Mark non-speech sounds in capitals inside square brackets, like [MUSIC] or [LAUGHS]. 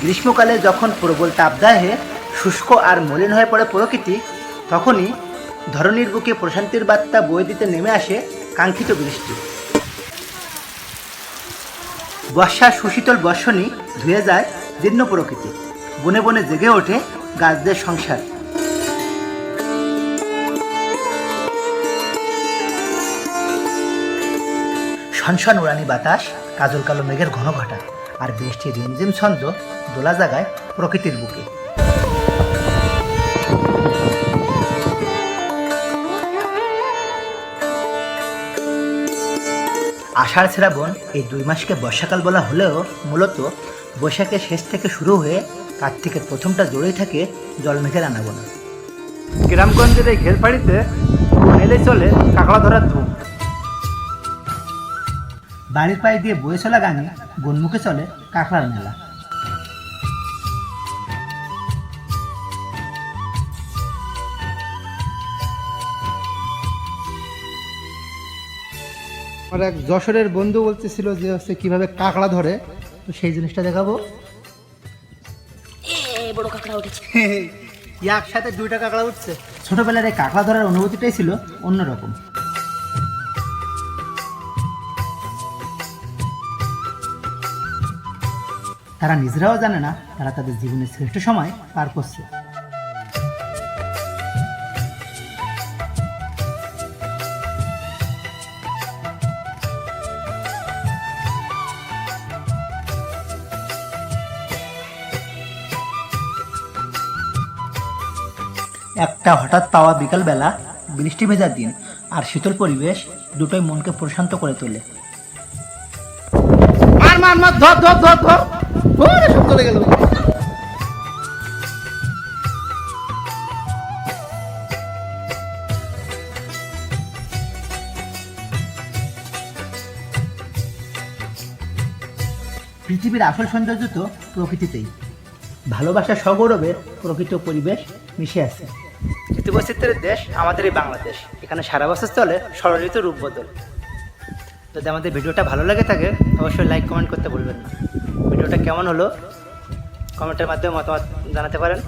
গ্রীষ্মকালে যখন প্রবল তাপদাহে শুষ্ক আর মলিন হয়ে পড়ে প্রকৃতি, তখনই ধরনীর বুকে প্রশান্তির বার্তা বয়ে দিতে নেমে আসে কাঙ্ক্ষিত বৃষ্টি। বর্ষার সুশীতল বর্ষণই ধুয়ে যায় জীর্ণ প্রকৃতি। বনে বনে জেগে ওঠে গাছদের সংসার। সনসন উড়ানি বাতাস, কাজল কালো মেঘের ঘন ঘটা আর বৃষ্টির রিমঝিম ছন্দ দোলা জাগায় প্রকৃতির বুকে। আষাঢ় শ্রাবণ এই দুই মাসকে বর্ষাকাল বলা হলেও মূলত বৈশাখের শেষ থেকে শুরু হয়ে কার্তিকের প্রথমটা জড়েই থাকে জলমেঘের আনাগোনা। গ্রামগঞ্জের এই ঘেরপাড়িতে এলে চলে কাঁকড়া ধরার ধূম। বাড়ির পায়ে দিয়ে বয়ে চলা গানে গনমুখে চলে কাঁকড়ার মেলা। আমার এক যশোরের বন্ধু বলতেছিল যে হচ্ছে কীভাবে কাঁকড়া ধরে তো সেই জিনিসটা দেখাবো। বড় কাঁকড়া উঠেছে। [LAUGHS] একসাথে দুইটা কাঁকড়া উঠছে। ছোটবেলার এই কাঁকড়া ধরার অনুভূতিটাই ছিল অন্যরকম। তারা নিজেরাও জানে না তারা তাদের জীবনের শ্রেষ্ঠ সময় পার করছে। একটা হঠাৎ পাওয়া বিকালবেলা বৃষ্টি ভেজা দিন আর শীতল পরিবেশ দুটোই মনকে প্রশান্ত করে তোলে। মার মার মার, ধর ধর ধর ধর। পৃথিবীর আসল সৌন্দর্য তো প্রকৃতিতেই। ভালোবাসা সগৌরবে প্রকৃত পরিবেশ মিশে আছে। ঋতুবৈচিত্র্যের দেশ আমাদের এই বাংলাদেশ। এখানে সারা বছর চলে ষড়ঋতু রূপ বদল। যদি আমাদের ভিডিওটা ভালো লাগে থাকে, অবশ্যই লাইক কমেন্ট করতে ভুলবেন না। ভিডিওটা কেমন হলো? কমেন্টের মাধ্যমে মতামত জানাতে পারেন।